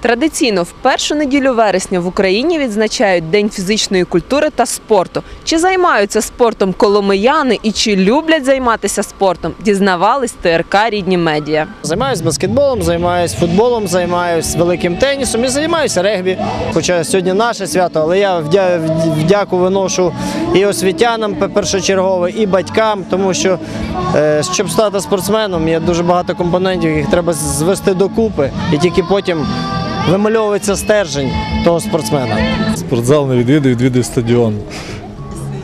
Традиційно в першу неділю вересня в Україні відзначають День фізичної культури та спорту. Чи займаються спортом коломияни і чи люблять займатися спортом, дізнавались ТРК Рідні медіа. Займаюсь баскетболом, займаюсь футболом, займаюсь великим тенісом і займаюся регбі. Хоча сьогодні наше свято, але я вдя- вдяку виношу і освітянам пе- першочергово, і батькам, тому що е, щоб стати спортсменом, є дуже багато компонентів, їх треба звести докупи, і тільки потім вимальовується стержень того спортсмена. Спортзал не відвідую, відвідую стадіон.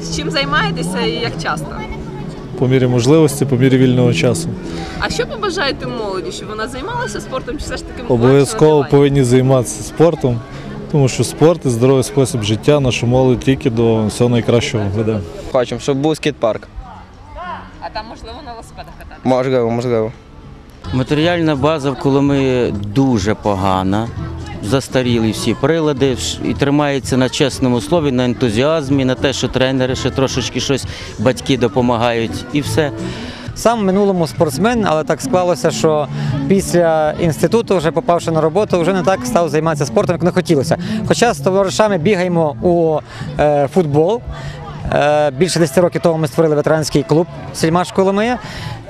З чим займаєтеся і як часто? По мірі можливості, по мірі вільного часу. А що побажаєте молоді, щоб вона займалася спортом, чи все ж таки Обов'язково повинні займатися спортом, тому що спорт і здоровий спосіб життя нашу молодь тільки до всього найкращого веде. Хочемо, щоб був скейт-парк. А там можливо на велосипедах кататися? Можливо, можливо. Матеріальна база в Коломиї дуже погана. Застаріли всі прилади і тримається на чесному слові, на ентузіазмі, на те, що тренери ще трошечки щось батьки допомагають, і все. Сам в минулому спортсмен, але так склалося, що після інституту, вже попавши на роботу, вже не так став займатися спортом, як не хотілося. Хоча з товаришами бігаємо у е, футбол. Е, більше 10 років тому ми створили ветеранський клуб Сільмаш Коломия.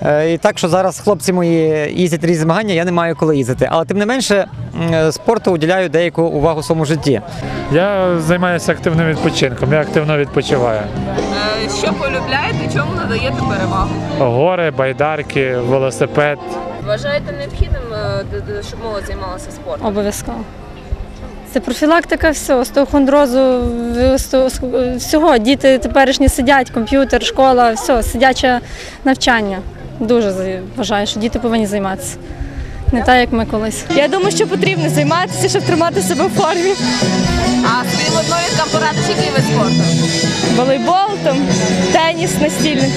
Е, і так, що зараз хлопці мої їздять різні змагання, я не маю коли їздити. Але тим не менше спорту уділяю деяку увагу в своєму житті. Я займаюся активним відпочинком, я активно відпочиваю. Що полюбляєте, чому надаєте перевагу? Гори, байдарки, велосипед. Вважаєте необхідним, е, щоб молодь займалася спортом? Обов'язково. Це профілактика всього, остеохондрозу, остео- всього. Діти теперішні сидять, комп'ютер, школа, все, сидяче навчання. Дуже вважаю, що діти повинні займатися. Не так, як ми колись. Я думаю, що потрібно займатися, щоб тримати себе в формі. А своїм одноліткам порадиш, який вид спорту? Волейбол, там, теніс настільний.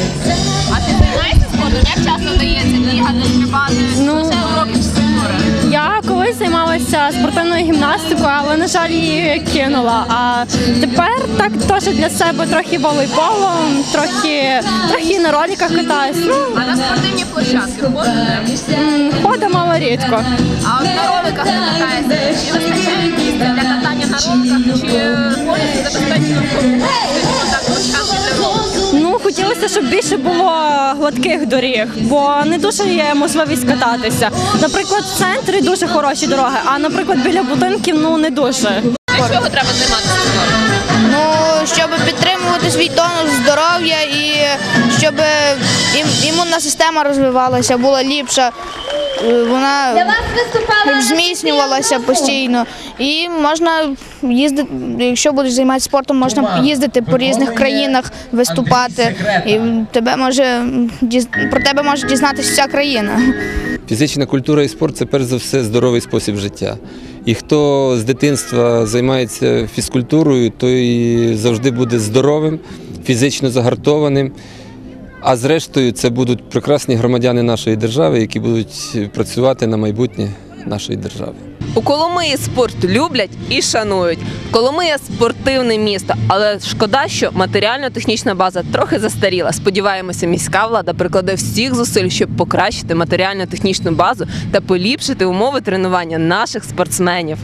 А ти займаєшся спортом? Як часто дається бігати, стрибати? Ну, Лише уроки фізкультури? Я колись займалася спортивною гімнастикою, але, на жаль, її кинула. А тепер так теж для себе трохи волейболом, трохи, трохи на роликах катаюсь. Ну, А на спортивні площадки ходите? м, ходимо, але рідко. А от на роликах не катаєте? Чи вистачає місця для катання на роликах? Чи повністю забезпечено так площадки для роликів? Ну, хотілося, щоб більше було гладких доріг, бо не дуже є можливість кататися. Наприклад, в центрі дуже хороші дороги, а наприклад, біля будинків ну не дуже. Чого треба займатися? Ну, щоб підтримувати свій тонус здоров'я і щоб імунна система розвивалася, була ліпша. Е, Вона зміцнювалася постійно. І можна їздити, якщо будеш займатися спортом, можна їздити по різних країнах, виступати. І тебе може про тебе може дізнатися вся країна. Фізична культура і спорт це перш за все здоровий спосіб життя. І хто з дитинства займається фізкультурою, той завжди буде здоровим, фізично загартованим. А зрештою, це будуть прекрасні громадяни нашої держави, які будуть працювати на майбутнє нашої держави. У Коломиї спорт люблять і шанують. Коломия спортивне місто, але шкода, що матеріально-технічна база трохи застаріла. Сподіваємося, міська влада прикладе всіх зусиль, щоб покращити матеріально-технічну базу та поліпшити умови тренування наших спортсменів.